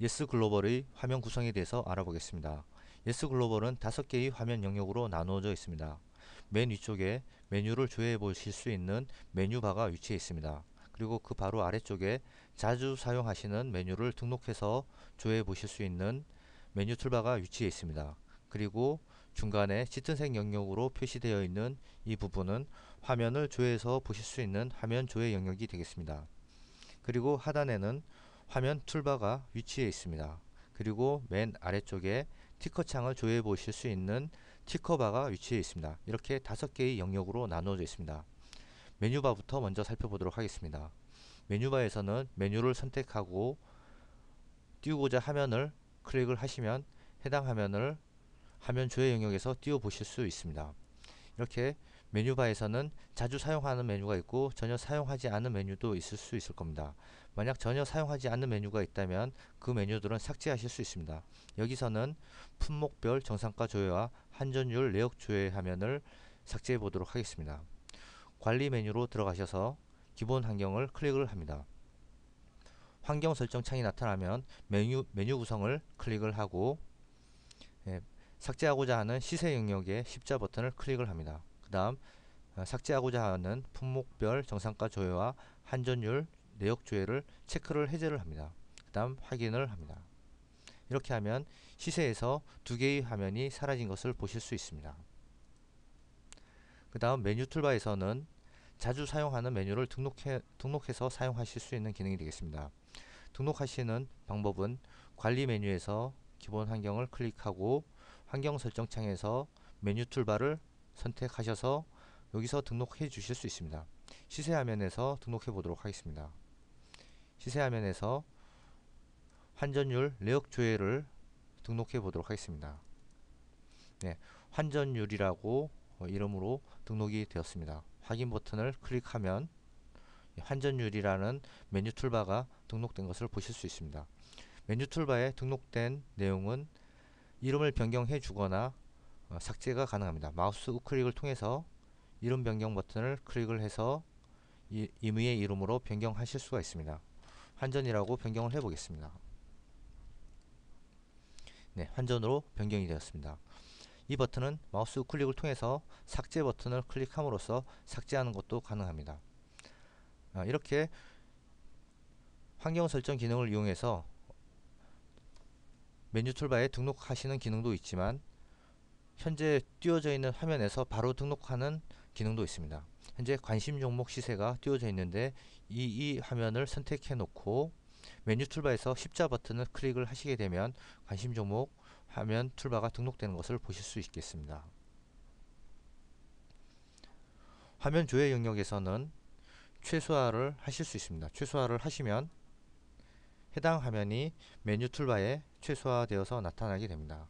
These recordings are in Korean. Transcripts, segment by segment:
예스 글로벌의 화면 구성에 대해서 알아보겠습니다. 예스 글로벌은 다섯 개의 화면 영역으로 나누어져 있습니다. 맨 위쪽에 메뉴를 조회해 보실 수 있는 메뉴 바가 위치해 있습니다. 그리고 그 바로 아래쪽에 자주 사용하시는 메뉴를 등록해서 조회해 보실 수 있는 메뉴 툴바가 위치해 있습니다. 그리고 중간에 짙은색 영역으로 표시되어 있는 이 부분은 화면을 조회해서 보실 수 있는 화면 조회 영역이 되겠습니다. 그리고 하단에는 화면 툴바가 위치해 있습니다. 그리고 맨 아래쪽에 티커 창을 조회해 보실 수 있는 티커바가 위치해 있습니다. 이렇게 다섯 개의 영역으로 나누어져 있습니다. 메뉴바부터 먼저 살펴보도록 하겠습니다. 메뉴바에서는 메뉴를 선택하고 띄우고자 화면을 클릭을 하시면 해당 화면을 화면 조회 영역에서 띄워 보실 수 있습니다. 이렇게 메뉴바에서는 자주 사용하는 메뉴가 있고 전혀 사용하지 않는 메뉴도 있을 수 있을 겁니다. 만약 전혀 사용하지 않는 메뉴가 있다면 그 메뉴들은 삭제하실 수 있습니다. 여기서는 품목별 정상가 조회와 한전율 내역 조회 화면을 삭제해 보도록 하겠습니다. 관리 메뉴로 들어가셔서 기본 환경을 클릭을 합니다. 환경 설정 창이 나타나면 메뉴, 메뉴 구성을 클릭을 하고 예, 삭제하고자 하는 시세 영역의 십자 버튼을 클릭을 합니다. 그 다음 어, 삭제하고자 하는 품목별 정상가 조회와 한전율 내역 조회를 체크를 해제를 합니다. 그 다음 확인을 합니다. 이렇게 하면 시세에서 두 개의 화면이 사라진 것을 보실 수 있습니다. 그 다음 메뉴 툴바에서는 자주 사용하는 메뉴를 등록해, 등록해서 사용하실 수 있는 기능이 되겠습니다. 등록하시는 방법은 관리 메뉴에서 기본 환경을 클릭하고 환경 설정 창에서 메뉴 툴바를 선택하셔서 여기서 등록해 주실 수 있습니다. 시세 화면에서 등록해 보도록 하겠습니다. 시세 화면에서 환전율 내역 조회를 등록해 보도록 하겠습니다. 네, 환전율이라고 어, 이름으로 등록이 되었습니다. 확인 버튼을 클릭하면 환전율이라는 메뉴 툴바가 등록된 것을 보실 수 있습니다. 메뉴 툴바에 등록된 내용은 이름을 변경해 주거나 어, 삭제가 가능합니다. 마우스 우클릭을 통해서 이름 변경 버튼을 클릭을 해서 이, 임의의 이름으로 변경하실 수가 있습니다. 환전이라고 변경을 해 보겠습니다. 네, 환전으로 변경이 되었습니다. 이 버튼은 마우스 우클릭을 통해서 삭제 버튼을 클릭함으로써 삭제하는 것도 가능합니다. 아, 이렇게 환경 설정 기능을 이용해서 메뉴 툴바에 등록하시는 기능도 있지만 현재 띄워져 있는 화면에서 바로 등록하는 기능도 있습니다. 현재 관심 종목 시세가 띄워져 있는데 이, 이 화면을 선택해 놓고 메뉴 툴바에서 십자 버튼을 클릭을 하시게 되면 관심 종목 화면 툴바가 등록되는 것을 보실 수 있겠습니다. 화면 조회 영역에서는 최소화를 하실 수 있습니다. 최소화를 하시면 해당 화면이 메뉴 툴바에 최소화되어서 나타나게 됩니다.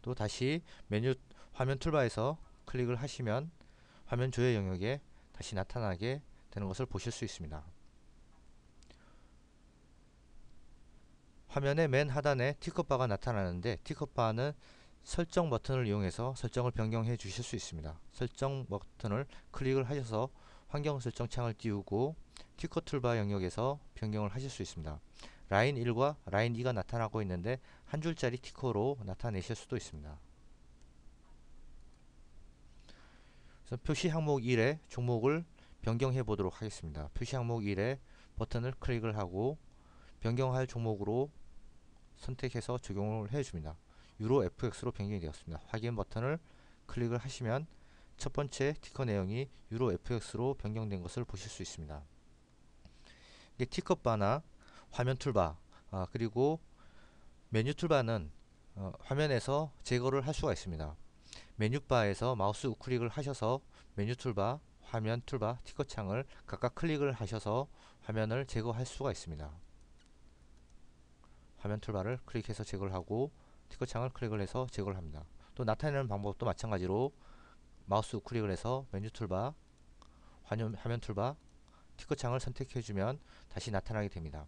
또 다시 메뉴 화면 툴바에서 클릭을 하시면 화면 조회 영역에 다시 나타나게 되는 것을 보실 수 있습니다. 화면의 맨 하단에 티컷바가 나타나는데 티컷바는 설정 버튼을 이용해서 설정을 변경해 주실 수 있습니다. 설정 버튼을 클릭을 하셔서 환경 설정 창을 띄우고 티컷 툴바 영역에서 변경을 하실 수 있습니다. 라인 1과 라인 2가 나타나고 있는데 한 줄짜리 티커로 나타내실 수도 있습니다. 그래서 표시 항목 1에 종목을 변경해 보도록 하겠습니다. 표시 항목 1에 버튼을 클릭을 하고 변경할 종목으로 선택해서 적용을 해줍니다. 유로 FX로 변경이 되었습니다. 확인 버튼을 클릭을 하시면 첫 번째 티커 내용이 유로 FX로 변경된 것을 보실 수 있습니다. 이게 티커 바나 화면 툴바 아, 그리고 메뉴 툴바는 어, 화면에서 제거를 할 수가 있습니다. 메뉴바에서 마우스 우클릭을 하셔서 메뉴 툴바, 화면 툴바, 티커 창을 각각 클릭을 하셔서 화면을 제거할 수가 있습니다. 화면 툴바를 클릭해서 제거를 하고 티커 창을 클릭을 해서 제거를 합니다. 또 나타내는 방법도 마찬가지로 마우스 우클릭을 해서 메뉴 툴바, 화면, 화면 툴바, 티커 창을 선택해 주면 다시 나타나게 됩니다.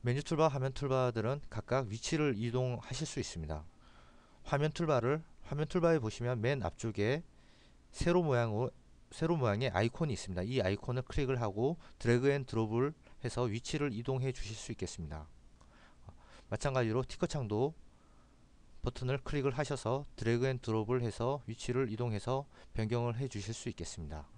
메뉴 툴바, 화면 툴바들은 각각 위치를 이동하실 수 있습니다. 화면 툴바를 화면 툴바에 보시면 맨 앞쪽에 세로 모양으로 세로 모양의 아이콘이 있습니다. 이 아이콘을 클릭을 하고 드래그 앤 드롭을 해서 위치를 이동해 주실 수 있겠습니다. 마찬가지로 티커창도 버튼을 클릭을 하셔서 드래그 앤 드롭을 해서 위치를 이동해서 변경을 해 주실 수 있겠습니다.